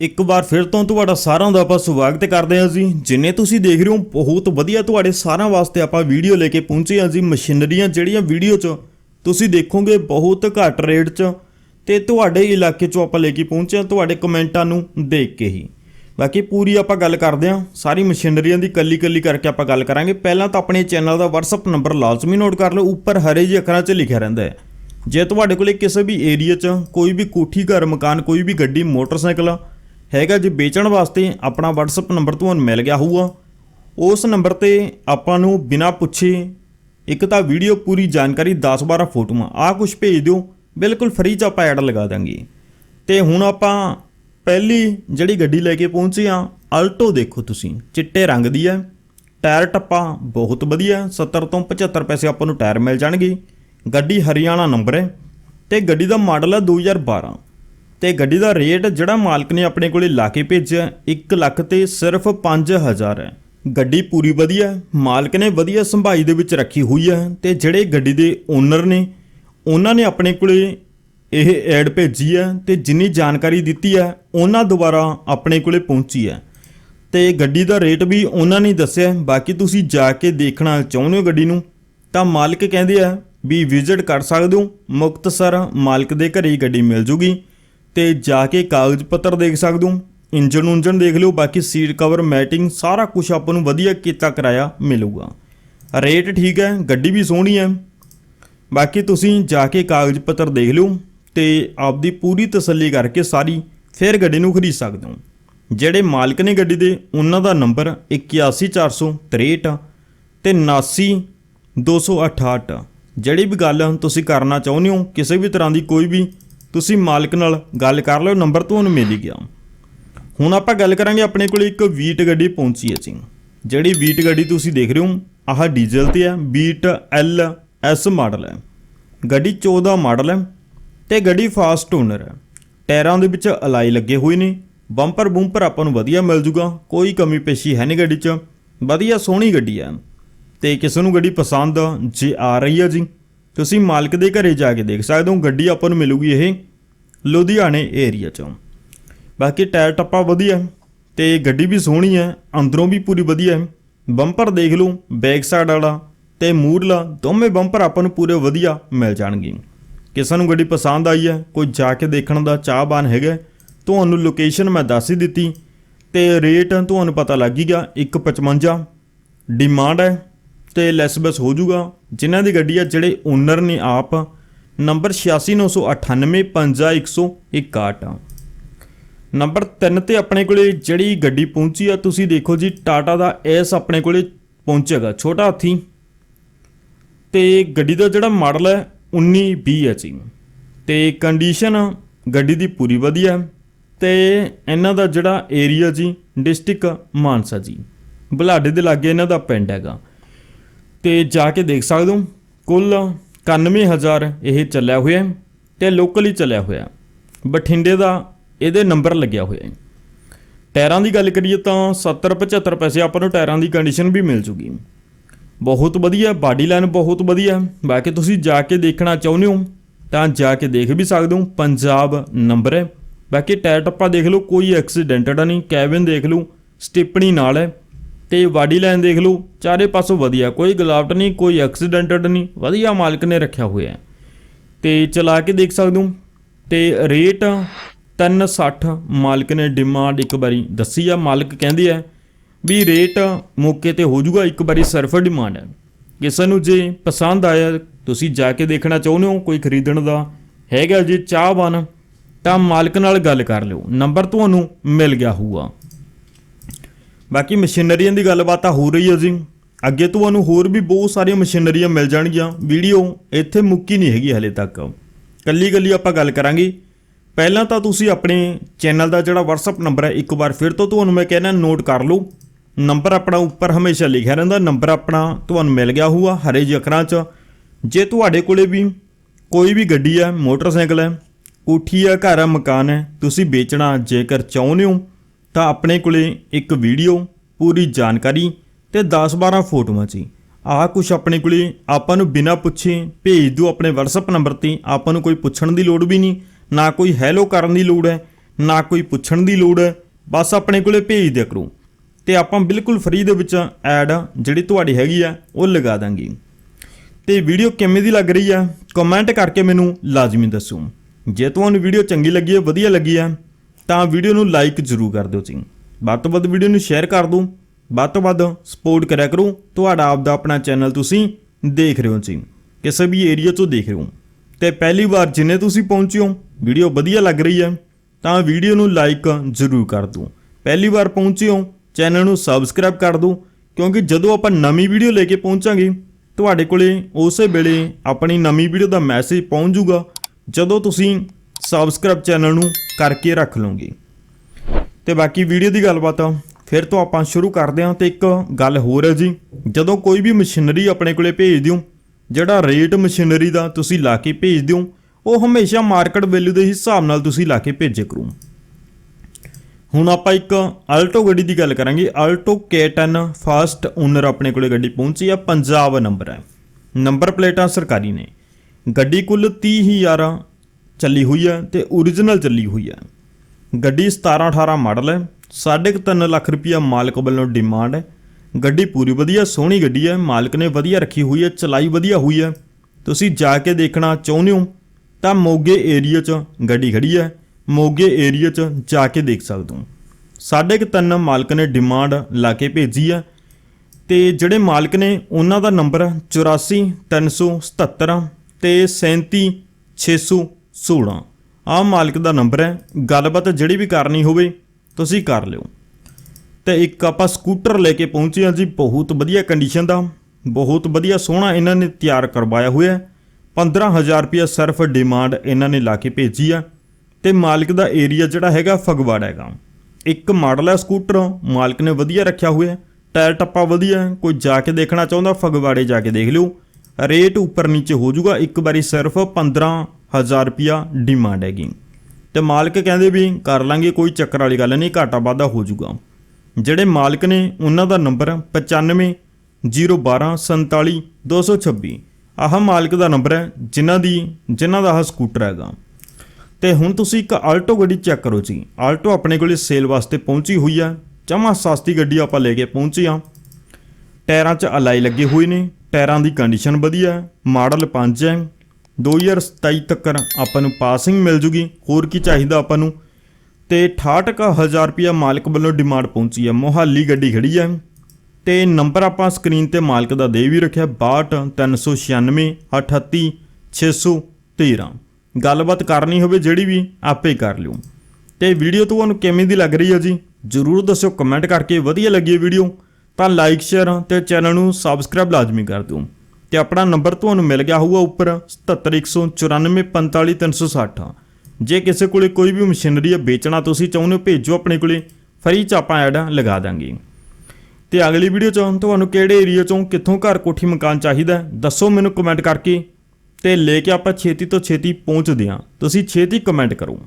ਇੱਕ ਵਾਰ ਫਿਰ ਤੋਂ ਤੁਹਾਡਾ ਸਾਰਿਆਂ ਦਾ ਆਪਾਂ ਸਵਾਗਤ ਕਰਦੇ ਹਾਂ ਜੀ। ਜਿੰਨੇ ਤੁਸੀਂ ਦੇਖ ਰਹੇ ਹੋ, ਬਹੁਤ ਵਧੀਆ ਤੁਹਾਡੇ ਸਾਰਿਆਂ ਵਾਸਤੇ ਆਪਾਂ ਵੀਡੀਓ ਲੈ ਕੇ ਪਹੁੰਚੇ ਹਾਂ ਜੀ। ਮਸ਼ੀਨਰੀਆਂ ਜਿਹੜੀਆਂ ਵੀਡੀਓ 'ਚ ਤੁਸੀਂ ਦੇਖੋਗੇ, ਬਹੁਤ ਘੱਟ ਰੇਟ 'ਚ। ਤੇ ਤੁਹਾਡੇ ਇਲਾਕੇ 'ਚੋਂ ਆਪਾਂ ਲੈ ਕੇ ਪਹੁੰਚੇ ਹਾਂ ਤੁਹਾਡੇ ਕਮੈਂਟਾਂ ਨੂੰ ਦੇਖ ਕੇ ਹੀ। ਬਾਕੀ ਪੂਰੀ ਆਪਾਂ ਗੱਲ ਕਰਦੇ ਹਾਂ। ਸਾਰੀ ਮਸ਼ੀਨਰੀਆਂ ਦੀ ਕੱਲੀ ਕੱਲੀ ਕਰਕੇ ਆਪਾਂ ਗੱਲ ਕਰਾਂਗੇ। ਪਹਿਲਾਂ ਤਾਂ ਆਪਣੇ ਚੈਨਲ ਦਾ WhatsApp ਨੰਬਰ ਲਾਜ਼ਮੀ ਨੋਟ ਕਰ ਲਓ। ਉੱਪਰ ਹਰੇ ਜਿਹੇ ਅੱਖਰਾਂ 'ਚ ਲਿਖਿਆ ਰਹਿੰਦਾ ਹੈ। ਜੇ ਤੁਹਾਡੇ ਕੋਲੇ ਕਿਸੇ ਵੀ ਏਰੀਆ 'ਚ ਕੋਈ ਵੀ ਕੋਠੀ, ਘਰ, ਮਕਾਨ, ਕੋਈ ਵੀ ਗੱਡੀ, ਮੋਟਰਸਾਈਕਲ ਹੈਗਾ ਜੇ, ਵੇਚਣ ਵਾਸਤੇ ਆਪਣਾ WhatsApp ਨੰਬਰ ਤੁਹਾਨੂੰ ਮਿਲ ਗਿਆ ਹੋਊਗਾ। ਉਸ ਨੰਬਰ ਤੇ ਆਪਾਂ ਨੂੰ ਬਿਨਾਂ ਪੁੱਛੇ ਇੱਕ ਤਾਂ ਵੀਡੀਓ ਪੂਰੀ ਜਾਣਕਾਰੀ 10-12 ਫੋਟੋਆਂ ਆ ਕੁਝ ਭੇਜ ਦਿਓ, ਬਿਲਕੁਲ ਫ੍ਰੀ ਚ ਆਪਾਂ ਐਡ ਲਗਾ ਦਾਂਗੇ ਤੇ ਹੁਣ ਆਪਾਂ ਪਹਿਲੀ ਜਿਹੜੀ ਗੱਡੀ ਲੈ ਕੇ ਪਹੁੰਚੇ ਆ ਅਲਟੋ ਦੇਖੋ ਤੁਸੀਂ, ਚਿੱਟੇ ਰੰਗ ਦੀ ਹੈ, ਟਾਇਰ ਟੱਪਾ ਬਹੁਤ ਵਧੀਆ 70 ਤੋਂ 75 ਪੈਸੇ ਆਪਾਂ ਨੂੰ ਟਾਇਰ ਮਿਲ ਜਾਣਗੇ। ਗੱਡੀ ਹਰਿਆਣਾ ਨੰਬਰ ਹੈ, ਤੇ ਗੱਡੀ ਦਾ ਮਾਡਲ ਹੈ 2012 ਤੇ ਗੱਡੀ ਦਾ ਰੇਟ ਜਿਹੜਾ ਮਾਲਕ ਨੇ ਆਪਣੇ ਕੋਲੇ ਲਾ ਕੇ ਭੇਜਿਆ 1 ਲੱਖ ਤੇ ਸਿਰਫ 5000 ਹੈ। ਗੱਡੀ ਪੂਰੀ ਵਧੀਆ ਮਾਲਕ ਨੇ ਵਧੀਆ ਸੰਭਾਈ ਦੇ ਵਿੱਚ ਰੱਖੀ ਹੋਈ ਹੈ ਤੇ ਜਿਹੜੇ ਗੱਡੀ ਦੇ ਓਨਰ ਨੇ, ਉਹਨਾਂ ਨੇ ਆਪਣੇ ਕੋਲੇ ਇਹ ਐਡ ਭੇਜੀ ਹੈ ਤੇ ਜਿੰਨੀ ਜਾਣਕਾਰੀ ਦਿੱਤੀ ਹੈ, ਉਹਨਾਂ ਦੁਆਰਾ ਆਪਣੇ ਕੋਲੇ ਪਹੁੰਚੀ ਹੈ। ਤੇ ਗੱਡੀ ਦਾ ਰੇਟ ਵੀ ਉਹਨਾਂ ਨੇ ਦੱਸਿਆ ਬਾਕੀ ਤੁਸੀਂ ਜਾ ਕੇ ਦੇਖਣਾ ਚਾਹੁੰਦੇ ਹੋ ਗੱਡੀ ਨੂੰ, ਤਾਂ ਮਾਲਕ ਕਹਿੰਦੇ ਆ ਵੀ ਵਿਜ਼ਿਟ ਕਰ ਸਕਦੇ ਹੋ, ਮੁਕਤਸਰ ਮਾਲਕ ਦੇ ਘਰੇ ਹੀ ਗੱਡੀ ਮਿਲ ਜੂਗੀ। ਤੇ ਜਾ ਕੇ ਕਾਗਜ਼ ਪੱਤਰ ਦੇਖ ਸਕਦੇ ਹੋ। ਇੰਜਨ ਉਂਜਨ ਦੇਖ ਲਿਓ, ਬਾਕੀ ਸੀਟ ਕਵਰ, ਮੈਟਿੰਗ, ਸਾਰਾ ਕੁਝ ਆਪਾਂ ਨੂੰ ਵਧੀਆ ਕੀਤਾ ਕਰਾਇਆ ਮਿਲੂਗਾ। ਰੇਟ ਠੀਕ ਹੈ, ਗੱਡੀ ਵੀ ਸੋਹਣੀ ਹੈ। ਬਾਕੀ ਤੁਸੀਂ ਜਾ ਕੇ ਕਾਗਜ਼ ਪੱਤਰ ਦੇਖ ਲਿਓ ਤੇ ਆਪਦੀ ਪੂਰੀ ਤਸੱਲੀ ਕਰਕੇ ਸਾਰੀ ਫਿਰ ਗੱਡੀ ਨੂੰ ਖਰੀਦ ਸਕਦੇ ਹੋ। ਜਿਹੜੇ ਮਾਲਕ ਨੇ ਗੱਡੀ ਦੇ, ਉਹਨਾਂ ਦਾ ਨੰਬਰ 81463 ਤੇ 79268 ਜਿਹੜੀ ਵੀ ਗੱਲ ਤੁਸੀਂ ਕਰਨਾ ਚਾਹੁੰਦੇ ਹੋ, ਕਿਸੇ ਵੀ ਤਰ੍ਹਾਂ ਦੀ ਕੋਈ ਵੀ ਤੁਸੀਂ ਮਾਲਕ ਨਾਲ ਗੱਲ ਕਰ ਲਿਓ, ਨੰਬਰ ਤੁਹਾਨੂੰ ਮਿਲ ਹੀ ਗਿਆ। ਹੁਣ ਆਪਾਂ ਗੱਲ ਕਰਾਂਗੇ ਆਪਣੇ ਕੋਲ ਇੱਕ ਵੀਟ ਗੱਡੀ ਪਹੁੰਚੀ ਹੈ ਜੀ। ਜਿਹੜੀ ਵੀਟ ਗੱਡੀ ਤੁਸੀਂ ਦੇਖ ਰਹੇ ਹੋ, ਆਹ ਡੀਜ਼ਲ ਤੇ ਹੈ, ਵੀਟ ਐਲ ਐਸ ਮਾਡਲ ਹੈ। ਗੱਡੀ 14 ਮਾਡਲ ਹੈ ਤੇ ਗੱਡੀ ਫਾਸਟ ਓਨਰ ਹੈ। ਟਾਇਰਾਂ ਦੇ ਵਿੱਚ ਅਲਾਈ ਲੱਗੇ ਹੋਏ ਨੇ, ਬੰਪਰ ਬੂੰਪਰ ਆਪਾਂ ਨੂੰ ਵਧੀਆ ਮਿਲ ਜੂਗਾ, ਕੋਈ ਕਮੀ ਪੇਸ਼ੀ ਹੈ ਨਹੀਂ ਗੱਡੀ 'ਚ। ਵਧੀਆ ਸੋਹਣੀ ਗੱਡੀ ਹੈ ਤੇ ਕਿਸੇ ਨੂੰ ਗੱਡੀ ਪਸੰਦ ਜੇ ਆ ਰਹੀ ਹੈ ਜੀ। ਤੁਸੀਂ ਮਾਲਕ ਦੇ ਘਰੇ ਜਾ ਕੇ ਦੇਖ ਸਕਦੇ ਹੋ, ਗੱਡੀ ਆਪਾਂ ਨੂੰ ਮਿਲੂਗੀ ਇਹ ਲੁਧਿਆਣੇ ਏਰੀਆ 'ਚੋਂ। ਬਾਕੀ ਟਾਇਰ ਟੱਪਾ ਵਧੀਆ ਹੈ ਤੇ ਗੱਡੀ ਵੀ ਸੋਹਣੀ ਹੈ, ਅੰਦਰੋਂ ਵੀ ਪੂਰੀ ਵਧੀਆ ਹੈ। ਬੰਪਰ ਦੇਖ ਲਓ, ਬੈਕ ਸਾਈਡ ਵਾਲਾ ਤੇ ਮੂਰਲਾ ਦੋਵੇਂ ਬੰਪਰ ਆਪਾਂ ਨੂੰ ਪੂਰੇ ਵਧੀਆ ਮਿਲ ਜਾਣਗੇ। ਕਿਸੇ ਨੂੰ ਗੱਡੀ ਪਸੰਦ ਆਈ ਹੈ, ਕੋਈ ਜਾ ਕੇ ਦੇਖਣ ਦਾ ਚਾਹਬਾਨ ਹੈਗਾ, ਤੁਹਾਨੂੰ ਲੋਕੇਸ਼ਨ ਮੈਂ ਦੱਸ ਹੀ ਦਿੱਤੀ, ਤੇ ਰੇਟ ਤੁਹਾਨੂੰ ਪਤਾ ਲੱਗ ਹੀ ਗਿਆ 155 ਡਿਮਾਂਡ ਹੈ ਤੇ ਲੈਸ ਬਸ ਹੋ ਜਾਊਗਾ। ਜਿਨ੍ਹਾਂ ਦੀ ਗੱਡੀ ਆ ਜਿਹੜੇ ਓਨਰ ਨੇ ਆਪ ਨੰਬਰ 8698555161 ਨੰਬਰ 3 ਤੇ ਆਪਣੇ ਕੋਲੇ ਜਿਹੜੀ ਗੱਡੀ ਪਹੁੰਚੀ ਆ, ਤੁਸੀਂ ਦੇਖੋ ਜੀ ਟਾਟਾ ਦਾ ਐਸ ਆਪਣੇ ਕੋਲੇ ਪਹੁੰਚੇਗਾ, ਛੋਟਾ ਹਾਥੀ। ਤੇ ਗੱਡੀ ਦਾ ਜਿਹੜਾ ਮਾਡਲ ਹੈ 1920 ਹੈ ਜੀ। ਤੇ ਕੰਡੀਸ਼ਨ ਗੱਡੀ ਦੀ ਪੂਰੀ ਵਧੀਆ ਹੈ। ਤੇ ਇਹਨਾਂ ਦਾ ਜਿਹੜਾ ਏਰੀਆ ਜੀ ਡਿਸਟ੍ਰਿਕਟ ਮਾਨਸਾ ਜੀ। ਬੁਲਾਡੇ ਦੇ ਲਾਗੇ ਇਹਨਾਂ ਦਾ ਪਿੰਡ ਹੈਗਾ। ਤੇ ਜਾ ਕੇ ਦੇਖ ਸਕਦੇ ਹੋ, ਕੁੱਲ 91000 ਇਹ ਚੱਲਿਆ ਹੋਇਆ ਹੈ ਤੇ ਲੋਕਲ ਹੀ ਚੱਲਿਆ ਹੋਇਆ ਬਠਿੰਡੇ ਦਾ ਇਹਦੇ ਨੰਬਰ ਲੱਗਿਆ ਹੋਇਆ ਹੈ। ਟਾਇਰਾਂ ਦੀ ਗੱਲ ਕਰੀਏ ਤਾਂ 70 75 ਪੈਸੇ ਆਪਾਂ ਨੂੰ ਟਾਇਰਾਂ ਦੀ ਕੰਡੀਸ਼ਨ ਵੀ ਮਿਲ ਜੂਗੀ। ਬਹੁਤ ਵਧੀਆ ਬਾਡੀ ਲਾਈਨ ਬਹੁਤ ਵਧੀਆ ਬਾਕੀ ਤੁਸੀਂ ਜਾ ਕੇ ਦੇਖਣਾ ਚਾਹੁੰਦੇ ਹੋ, ਤਾਂ ਜਾ ਕੇ ਦੇਖ ਵੀ ਸਕਦੇ ਹੋ, ਪੰਜਾਬ ਨੰਬਰ ਹੈ। ਬਾਕੀ ਟਾਇਰ ਟੱਪਾ ਦੇਖ ਲਓ, ਕੋਈ ਐਕਸੀਡੈਂਟਡ ਨਹੀਂ ਕੈਬਿਨ ਦੇਖ ਲਓ, ਸਟਿਪਣੀ ਨਾਲ ਹੈ। ਤੇ ਬਾਡੀ ਲਾਈਨ ਦੇਖ ਲਓ, ਚਾਰੇ ਪਾਸੋਂ ਵਧੀਆ, ਕੋਈ ਗਲਾਵਟ ਨਹੀਂ, ਕੋਈ ਐਕਸੀਡੈਂਟਡ ਨਹੀਂ, ਵਧੀਆ ਮਾਲਕ ਨੇ ਰੱਖਿਆ ਹੋਇਆ ਹੈ। ਤੇ ਚਲਾ ਕੇ ਦੇਖ ਸਕਦੇ ਹੋ, ਤੇ ਰੇਟ 360 ਮਾਲਕ ਨੇ ਡਿਮਾਂਡ ਇੱਕ ਵਾਰੀ ਦੱਸੀ ਆ, ਮਾਲਕ ਕਹਿੰਦੇ ਹੈ ਵੀ ਰੇਟ ਮੌਕੇ ਤੇ ਹੋ ਜਾਊਗਾ, ਇੱਕ ਵਾਰੀ ਸਰਫਰ ਡਿਮਾਂਡ ਹੈ। ਕਿਸੇ ਨੂੰ ਜੇ ਪਸੰਦ ਆਇਆ, ਤੁਸੀਂ ਜਾ ਕੇ ਦੇਖਣਾ ਚਾਹੁੰਦੇ ਹੋ, ਕੋਈ ਖਰੀਦਣ ਦਾ ਹੈਗਾ ਜੇ ਚਾਹਵਾਨ, ਤਾਂ ਮਾਲਕ ਨਾਲ ਗੱਲ ਕਰ ਲਿਓ। ਨੰਬਰ ਤੁਹਾਨੂੰ ਮਿਲ ਗਿਆ ਹੋਊਗਾ। ਬਾਕੀ ਮਸ਼ੀਨਰੀਆਂ ਦੀ ਗੱਲਬਾਤ ਤਾਂ ਹੋ ਰਹੀ ਹੈ ਜੀ। ਅੱਗੇ ਤੁਹਾਨੂੰ ਹੋਰ ਵੀ ਬਹੁਤ ਸਾਰੀਆਂ ਮਸ਼ੀਨਰੀਆਂ ਮਿਲ ਜਾਣਗੀਆਂ। ਵੀਡੀਓ ਇੱਥੇ ਮੁੱਕੀ ਨਹੀਂ ਹੈਗੀ ਹਲੇ ਤੱਕ। ਕੱਲੀ ਕੱਲੀ ਆਪਾਂ ਗੱਲ ਕਰਾਂਗੇ। ਪਹਿਲਾਂ ਤਾਂ ਤੁਸੀਂ ਆਪਣੇ ਚੈਨਲ ਦਾ ਜਿਹੜਾ WhatsApp ਨੰਬਰ ਹੈ, ਇੱਕ ਵਾਰ ਫਿਰ ਤੋਂ ਤੁਹਾਨੂੰ ਮੈਂ ਕਹਿਣਾ ਨੋਟ ਕਰ ਲਓ। ਨੰਬਰ ਆਪਣਾ ਉੱਪਰ ਹਮੇਸ਼ਾ ਲਿਖਿਆ ਰਹਿੰਦਾ। ਨੰਬਰ ਆਪਣਾ ਤੁਹਾਨੂੰ ਮਿਲ ਗਿਆ ਹੋਊਗਾ ਹਰੇ ਜਿਹੇ ਅੱਖਰਾਂ 'ਚ। ਜੇ ਤੁਹਾਡੇ ਕੋਲੇ ਵੀ ਕੋਈ ਵੀ ਗੱਡੀ ਹੈ, ਮੋਟਰਸਾਈਕਲ ਹੈ, ਕੋਠੀ ਹੈ, ਘਰ ਹੈ, ਮਕਾਨ ਹੈ, ਤੁਸੀਂ ਵੇਚਣਾ ਜੇਕਰ ਚਾਹੁੰਦੇ ਹੋ ਤਾਂ ਆਪਣੇ ਕੋਲੇ ਇੱਕ ਵੀਡੀਓ, ਪੂਰੀ ਜਾਣਕਾਰੀ ਤੇ 10-12 ਫੋਟੋਆਂ ਜੀ ਆਹ ਕੁਛ ਆਪਣੇ ਕੋਲੇ ਆਪਾਂ ਨੂੰ ਬਿਨਾਂ ਪੁੱਛੇ ਭੇਜ ਦਿਓ। ਆਪਣੇ WhatsApp ਨੰਬਰ ਤੇ ਆਪਾਂ ਨੂੰ ਕੋਈ ਪੁੱਛਣ ਦੀ ਲੋੜ ਵੀ ਨਹੀਂ, ਨਾ ਕੋਈ ਹੈਲੋ ਕਰਨ ਦੀ ਲੋੜ ਹੈ, ਨਾ ਕੋਈ ਪੁੱਛਣ ਦੀ ਲੋੜ ਹੈ। ਬਸ ਆਪਣੇ ਕੋਲੇ ਭੇਜ ਦਿਆ ਕਰੋ। ਤੇ ਆਪਾਂ ਬਿਲਕੁਲ ਫ੍ਰੀ ਦੇ ਵਿੱਚ ਐਡ ਜਿਹੜੀ ਤੁਹਾਡੀ ਹੈਗੀ ਆ, ਉਹ ਲਗਾ ਦਾਂਗੇ। ਤੇ ਵੀਡੀਓ ਕਿਵੇਂ ਦੀ ਲੱਗ ਰਹੀ ਆ ਕਮੈਂਟ ਕਰਕੇ ਮੈਨੂੰ ਲਾਜ਼ਮੀ ਦੱਸੋ। ਜੇ ਤੁਹਾਨੂੰ ਵੀਡੀਓ ਚੰਗੀ ਲੱਗੀ ਹੈ, ਵਧੀਆ ਲੱਗੀ ਹੈ ਤਾਂ ਵੀਡੀਓ ਨੂੰ ਲਾਈਕ ਜ਼ਰੂਰ ਕਰ ਦਿਓ ਜੀ ਵੱਧ ਤੋਂ ਵੱਧ ਵੀਡੀਓ ਨੂੰ ਸ਼ੇਅਰ ਕਰ ਦਿਓ। ਵੱਧ ਤੋਂ ਵੱਧ ਸਪੋਰਟ ਕਰਿਆ ਕਰੋ। ਤੁਹਾਡਾ ਆਪਦਾ ਆਪਣਾ ਚੈਨਲ ਤੁਸੀਂ ਦੇਖ ਰਹੇ ਹੋ ਜੀ ਕਿਸੇ ਵੀ ਏਰੀਆ ਤੋਂ ਦੇਖ ਰਹੇ ਹੋ। ਤੇ ਪਹਿਲੀ ਵਾਰ ਜਿੰਨੇ ਤੁਸੀਂ ਪਹੁੰਚੇ ਹੋ, ਵੀਡੀਓ ਵਧੀਆ ਲੱਗ ਰਹੀ ਹੈ, ਤਾਂ ਵੀਡੀਓ ਨੂੰ ਲਾਈਕ ਜ਼ਰੂਰ ਕਰ ਦਿਓ। ਪਹਿਲੀ ਵਾਰ ਪਹੁੰਚੇ ਹੋ ਚੈਨਲ ਨੂੰ ਸਬਸਕ੍ਰਾਈਬ ਕਰ ਦਿਓ, ਕਿਉਂਕਿ ਜਦੋਂ ਆਪਾਂ ਨਵੀਂ ਵੀਡੀਓ ਲੈ ਕੇ ਪਹੁੰਚਾਂਗੇ, ਤੁਹਾਡੇ ਕੋਲੇ ਉਸੇ ਵੇਲੇ ਆਪਣੀ ਨਵੀਂ ਵੀਡੀਓ ਦਾ ਮੈਸੇਜ ਪਹੁੰਚ ਜਾਊਗਾ। ਜਦੋਂ ਤੁਸੀਂ ਸਬਸਕ੍ਰਾਈਬ ਚੈਨਲ ਨੂੰ ਕਰਕੇ ਰੱਖ ਲਓਗੇ ਤੇ ਬਾਕੀ ਵੀਡੀਓ ਦੀ ਗੱਲਬਾਤ ਫਿਰ ਤੋਂ ਆਪਾਂ ਸ਼ੁਰੂ ਕਰਦੇ ਹਾਂ ਤੇ ਇੱਕ ਗੱਲ ਹੋਰ ਹੈ ਜੀ। ਜਦੋਂ ਕੋਈ ਵੀ ਮਸ਼ੀਨਰੀ ਆਪਣੇ ਕੋਲੇ ਭੇਜ ਦਿਓ, ਜਿਹੜਾ ਰੇਟ ਮਸ਼ੀਨਰੀ ਦਾ ਤੁਸੀਂ ਲਾ ਕੇ ਭੇਜ ਦਿਓ, ਉਹ ਹਮੇਸ਼ਾ ਮਾਰਕੀਟ ਵੈਲਿਊ ਦੇ ਹਿਸਾਬ ਨਾਲ ਤੁਸੀਂ ਲਾ ਕੇ ਭੇਜੇ ਕਰੋ। ਹੁਣ ਆਪਾਂ ਇੱਕ ਆਲਟੋ ਗੱਡੀ ਦੀ ਗੱਲ ਕਰਾਂਗੇ। ਆਲਟੋ K10 ਫਾਸਟ ਓਨਰ ਆਪਣੇ ਕੋਲੇ ਗੱਡੀ ਪਹੁੰਚੀ ਆ, ਪੰਜਾਬ ਨੰਬਰ ਹੈ। ਨੰਬਰ ਪਲੇਟਾਂ ਸਰਕਾਰੀ ਨੇ। ਗੱਡੀ ਕੁੱਲ 30000 ਚੱਲੀ ਹੋਈ ਹੈ ਤੇ origignal ਚੱਲੀ ਹੋਈ ਹੈ। ਗੱਡੀ 17 18 ਮਾਡਲ ਹੈ 3.5 ਲੱਖ ਰੁਪਈਆ ਮਾਲਕ ਵੱਲੋਂ ਡਿਮਾਂਡ ਹੈ। ਗੱਡੀ ਪੂਰੀ ਵਧੀਆ, ਸੋਹਣੀ ਗੱਡੀ ਹੈ, ਮਾਲਕ ਨੇ ਵਧੀਆ ਰੱਖੀ ਹੋਈ ਹੈ, ਚਲਾਈ ਵਧੀਆ ਹੋਈ ਹੈ। ਤੁਸੀਂ ਜਾ ਕੇ ਦੇਖਣਾ ਚਾਹੁੰਦੇ ਹੋ ਤਾਂ ਮੋਗੇ ਏਰੀਆ 'ਚ ਗੱਡੀ ਖੜੀ ਹੈ। ਮੋਗੇ ਏਰੀਆ 'ਚ ਜਾ ਕੇ ਦੇਖ ਸਕਦੇ ਹੋ। ਸਾਢੇ ਕੁ ਤਿੰਨ ਮਾਲਕ ਨੇ ਡਿਮਾਂਡ ਲਾ ਕੇ ਭੇਜੀ ਹੈ ਤੇ ਜਿਹੜੇ ਮਾਲਕ ਨੇ ਉਹਨਾਂ ਦਾ ਨੰਬਰ 84377 ਤੇ 37616 ਆਹ ਮਾਲਕ ਦਾ ਨੰਬਰ ਹੈ। ਗੱਲਬਾਤ ਜਿਹੜੀ ਵੀ ਕਰਨੀ ਹੋਵੇ, ਤੁਸੀਂ ਕਰ ਲਿਓ। ਤੇ ਇੱਕ ਆਪਾਂ ਸਕੂਟਰ ਲੈ ਕੇ ਪਹੁੰਚੇ ਹਾਂ ਜੀ। ਬਹੁਤ ਵਧੀਆ ਕੰਡੀਸ਼ਨ ਦਾ। ਬਹੁਤ ਵਧੀਆ ਸੋਹਣਾ ਇਹਨਾਂ ਨੇ ਤਿਆਰ ਕਰਵਾਇਆ ਹੋਇਆ ਹੈ। 15000 ਰੁਪਇਆ ਸਿਰਫ ਡਿਮਾਂਡ ਇਹਨਾਂ ਨੇ ਲਾ ਕੇ ਭੇਜੀ ਆ। ਤੇ ਮਾਲਕ ਦਾ ਏਰੀਆ ਜਿਹੜਾ ਹੈਗਾ ਫਗਵਾੜਾ ਹੈਗਾ। ਇੱਕ ਮਾਡਲ ਹੈ ਸਕੂਟਰ। ਮਾਲਕ ਨੇ ਵਧੀਆ ਰੱਖਿਆ ਹੋਇਆ ਟਾਇਰ ਟੱਪਾ ਵਧੀਆ ਕੋਈ ਜਾ ਕੇ ਦੇਖਣਾ ਚਾਹੁੰਦਾ ਫਗਵਾੜੇ ਜਾ ਕੇ ਦੇਖ ਲਿਓ। ਰੇਟ ਉੱਪਰ ਨੀਚੇ ਹੋ ਜਾਊਗਾ। ਇੱਕ ਵਾਰੀ ਸਿਰਫ 15000 ਰੁਪਇਆ ਡਿਮਾਂਡ ਹੈਗੀ। ਤੇ ਮਾਲਕ ਕਹਿੰਦੇ ਵੀ ਕਰ ਲਾਂਗੇ, ਕੋਈ ਚੱਕਰ ਵਾਲੀ ਗੱਲ ਨਹੀਂ, ਘਾਟਾ ਵਾਧਾ ਹੋ ਜਾਊਗਾ। ਜਿਹੜੇ ਮਾਲਕ ਨੇ ਉਹਨਾਂ ਦਾ ਨੰਬਰ 95 012 47 226 ਆਹ ਮਾਲਕ ਦਾ ਨੰਬਰ ਹੈ ਜਿਨ੍ਹਾਂ ਦੀ, ਜਿਨ੍ਹਾਂ ਦਾ ਆਹ ਸਕੂਟਰ ਹੈਗਾ। ਤੇ ਹੁਣ ਤੁਸੀਂ ਇੱਕ ਆਲਟੋ ਗੱਡੀ ਚੈੱਕ ਕਰੋ ਜੀ। ਆਲਟੋ ਆਪਣੇ ਕੋਲੇ ਸੇਲ ਵਾਸਤੇ ਪਹੁੰਚੀ ਹੋਈ ਆ। ਜਮਾ ਸਸਤੀ ਗੱਡੀ ਆਪਾਂ ਲੈ ਕੇ ਪਹੁੰਚੇ ਆ। ਟਾਇਰਾਂ 'ਚ ਅਲਾਈ ਲੱਗੇ ਹੋਏ ਨੇ। ਟਾਇਰਾਂ ਦੀ ਕੰਡੀਸ਼ਨ ਵਧੀਆ ਮਾਡਲ 5 ਹੈ। 2027 ਤੱਕ ਆਪਾਂ ਨੂੰ ਪਾਸਿੰਗ ਮਿਲ ਜੂਗੀ। ਹੋਰ ਕੀ ਚਾਹੀਦਾ ਆਪਾਂ ਨੂੰ? ਤੇ 68000 ਰੁਪਿਆ ਮਾਲਕ ਵੱਲੋਂ ਡਿਮਾਂਡ ਪਹੁੰਚੀ ਹੈ। ਮੋਹਾਲੀ ਗੱਡੀ ਖੜੀ ਹੈ। ਤੇ ਨੰਬਰ ਆਪਾਂ ਸਕਰੀਨ ਤੇ ਮਾਲਕ ਦਾ ਦੇ ਵੀ ਰੱਖਿਆ 62396 38 613 ਗੱਲਬਾਤ ਕਰਨੀ ਹੋਵੇ ਜਿਹੜੀ ਵੀ, ਆਪੇ ਕਰ ਲਿਓ। ਤੇ ਵੀਡੀਓ ਤੁਹਾਨੂੰ ਕਿਵੇਂ ਦੀ ਲੱਗ ਰਹੀ ਹੈ ਜੀ? ਜਰੂਰ ਦੱਸਿਓ ਕਮੈਂਟ ਕਰਕੇ ਵਧੀਆ ਲੱਗੀ ਵੀਡੀਓ ਤਾਂ ਲਾਈਕ ਸ਼ੇਅਰ ਤੇ ਚੈਨਲ ਨੂੰ ਸਬਸਕ੍ਰਾਈਬ ਲਾਜ਼ਮੀ ਕਰ ਦਿਓ। ਤੇ ਆਪਣਾ ਨੰਬਰ ਤੁਹਾਨੂੰ ਮਿਲ ਗਿਆ ਹੋਊਗਾ ਉੱਪਰ 7714945360 ਜੇ ਕਿਸੇ ਕੋਲੇ ਕੋਈ ਵੀ ਮਸ਼ੀਨਰੀ ਹੈ ਵੇਚਣਾ ਤੁਸੀਂ ਚਾਹੁੰਦੇ ਹੋ, ਭੇਜੋ ਆਪਣੇ ਕੋਲੇ, ਫਰੀ ਚ ਆਪਾਂ ਐਡ ਲਗਾ ਦਾਂਗੇ। ਤੇ ਅਗਲੀ ਵੀਡੀਓ ਚ ਤੁਹਾਨੂੰ ਕਿਹੜੇ ਏਰੀਆ ਚੋਂ ਕਿੱਥੋਂ ਘਰ ਕੋਠੀ ਮਕਾਨ ਚਾਹੀਦਾ ਦੱਸੋ ਮੈਨੂੰ ਕਮੈਂਟ ਕਰਕੇ। ਤੇ ਲੈ ਕੇ ਆਪਾਂ ਛੇਤੀ ਤੋਂ ਛੇਤੀ ਪਹੁੰਚਦੇ ਹਾਂ। ਤੁਸੀਂ ਛੇਤੀ ਕਮੈਂਟ ਕਰੋ।